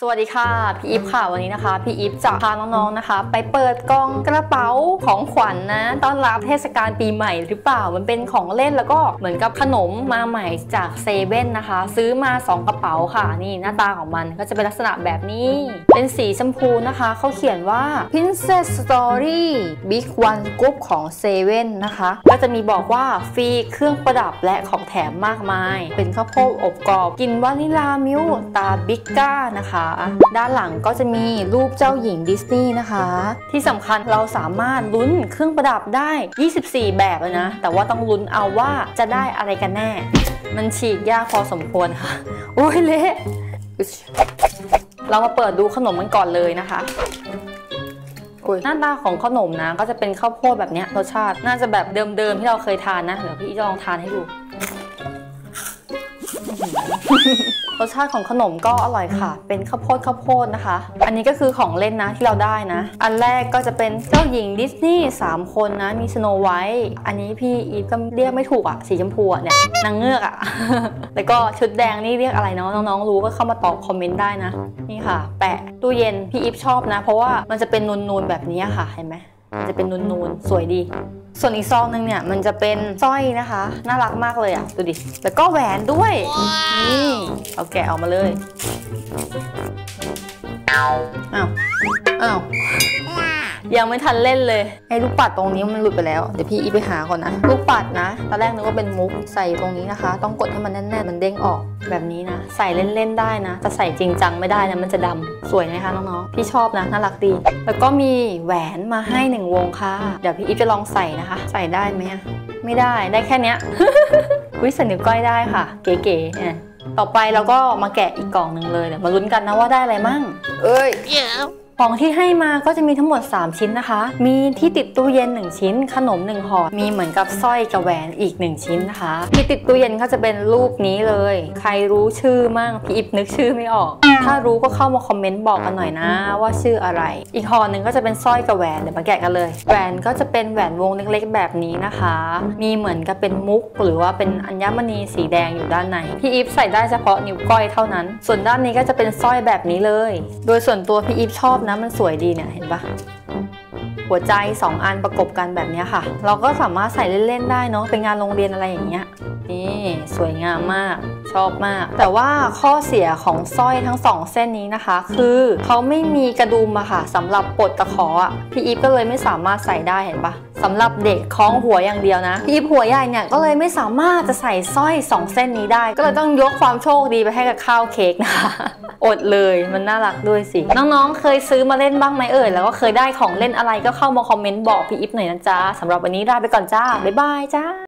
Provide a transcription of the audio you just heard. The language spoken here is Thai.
สวัสดีค่ะพี่อีฟค่ะวันนี้นะคะพี่อีฟจะพาน้องๆนะคะ ไปเปิดกล่องกระเป๋าของขวัญนนะต้อนรับเทศกาลปีใหม่หรือเปล่ามันเป็นของเล่นแล้วก็เหมือนกับขนมมาใหม่จากเซเว่นนะคะ ซื้อมา 2 กระเป๋าค่ะนี่หน้าตาของมันก็จะเป็นลักษณะแบบนี้ เป็นสีชมพูนะคะเขาเขียนว่า Princess Story Big One Group ของเซเว่นนะคะ ก็จะมีบอกว่าฟรีเครื่องประดับและของแถมมากมาย เป็นข้าวโพดอบกรอบกลินวานิลามิลตาบิกก้านะคะด้านหลังก็จะมีรูปเจ้าหญิงดิสนีย์นะคะ ที่สำคัญเราสามารถลุ้นเครื่องประดับได้ 24 แบบเลยนะ แต่ว่าต้องลุ้นเอาว่าจะได้อะไรกันแน่ มันฉีกยากพอสมควรค่ะ โอ้ยเละอึ๊ชเรามาเปิดดูขนมกันก่อนเลยนะคะอุ๊ยหน้าตาของขนมนะ ก็จะเป็นข้าวโพดแบบเนี้ยรสชาติ น่าจะแบบเดิมๆที่เราเคยทานนะ เดี๋ยวพี่จะลองทานให้ดู รสชาติของขนมก็อร่อยค่ะ เป็นข้าวโพดข้าวโพดนะคะ อันนี้ก็คือของเล่นนะที่เราได้นะ อันแรกก็จะเป็นเจ้าหญิงดิสนีย์3คนนะ มีสโนไวท์อันนี้พี่อีฟก็เรียกไม่ถูกอะสีชมพูอะเนี่ยนางเงือกอะแล้วก็ชุดแดงนี่เรียกอะไรเนาะน้องๆ รู้ก็เข้ามาตอบคอมเมนต์ได้นะ นี่ค่ะ แปะตู้เย็นพี่อีฟชอบนะ เพราะว่ามันจะเป็นนูนๆแบบนี้ค่ะเห็นไหม มันจะเป็นนูนๆ สวยดี ส่วนอีกซองหนึงเนี่ยมันจะเป็นสร้อยนะคะ น่ารักมากเลยอะ ดูดิ แล้วก็แหวนด้วย นี่เอาแกะออกมาเลย อ้าว อ้าว ยังไม่ทันเล่นเลยไอ้ลูกปัดตรงนี้มันหลุดไปแล้ว เดี๋ยวพี่อีไปหาก่อนนะ ลูกปัดนะ ตอนแรกนึกว่าเป็นมุกใส่ตรงนี้นะคะ ต้องกดให้มันแน่นๆ มันเด้งออกแบบนี้นะ ใส่เล่นๆได้นะแต่ใส่จริงจังไม่ได้นะ มันจะดำสวยไหมคะน้องๆ พี่ชอบนะ น่ารักดี แล้วก็มีแหวนมาให้หนึ่งวงค่ะ เดี๋ยวพี่อีฟจะลองใส่นะคะ ใส่ได้ไหมอะไม่ได้ ได้แค่เนี้ยวิใส่นิ้วก้อยได้ค่ะ เก๋ๆเนี่ยต่อไปเราก็มาแกะอีกกล่องหนึ่งเลยเดี๋ยวมาลุ้นกันนะว่าได้อะไรมั่ง เอ้ย ของที่ให้มาก็จะมีทั้งหมด 3 ชิ้นนะคะ มีที่ติดตู้เย็น 1 ชิ้น ขนม 1ห่อ มีเหมือนกับสร้อยกับแหวนอีก 1 ชิ้นนะคะ ที่ติดตู้เย็นก็จะเป็นรูปนี้เลย ใครรู้ชื่อมั่งพี่อิบนึกชื่อไม่ออก ถ้ารู้ก็เข้ามาคอมเมนต์บอกกันหน่อยนะ ว่าชื่ออะไร อีกห่อหนึ่งก็จะเป็นสร้อยกับแหวนเดี๋ยวมาแกะกันเลย แหวนก็จะเป็นแหวนวงเล็กๆ แบบนี้นะคะ มีเหมือนกับเป็นมุก หรือว่าเป็นอัญมณีสีแดงอยู่ด้านในพี่อีฟใส่ได้เฉพาะนิ้วก้อยเท่านั้น ส่วนด้านนี้ก็จะเป็นสร้อยแบบนี้เลย โดยส่วนตัวพี่อีฟชอบนะมันสวยดีเนี่ยเห็นปะ หัวใจ 2 อันประกบกันแบบนี้ค่ะ เราก็สามารถใส่เล่นๆได้เนาะเป็นงานโรงเรียนอะไรอย่างเงี้ยนี่สวยงามมากชอบมาก แต่ว่าข้อเสียของสร้อยทั้ง2เส้นนี้นะคะ คือเขาไม่มีกระดุมอะค่ะสำหรับปลดตะขออะพี่อีฟก็เลยไม่สามารถใส่ได้เห็นปะสำหรับเด็กคล้องหัวอย่างเดียวนะพี่อีฟหัวใหญ่เนี่ยก็เลยไม่สามารถจะใส่สร้อย 2 เส้นนี้ได้ ก็เลยต้องยกความโชคดีไปให้กับข้าวเค้กนะคะอดเลยมันน่ารักด้วยสิน้องๆ เคยซื้อมาเล่นบ้างไหมเอ่ยแล้วก็เคยได้ของเล่นอะไรก็เข้ามาคอมเมนต์บอกพี่อิฟหน่อยนะจ๊ะสำหรับวันนี้ลาไปก่อนจ้า บ๊ายบายจ้า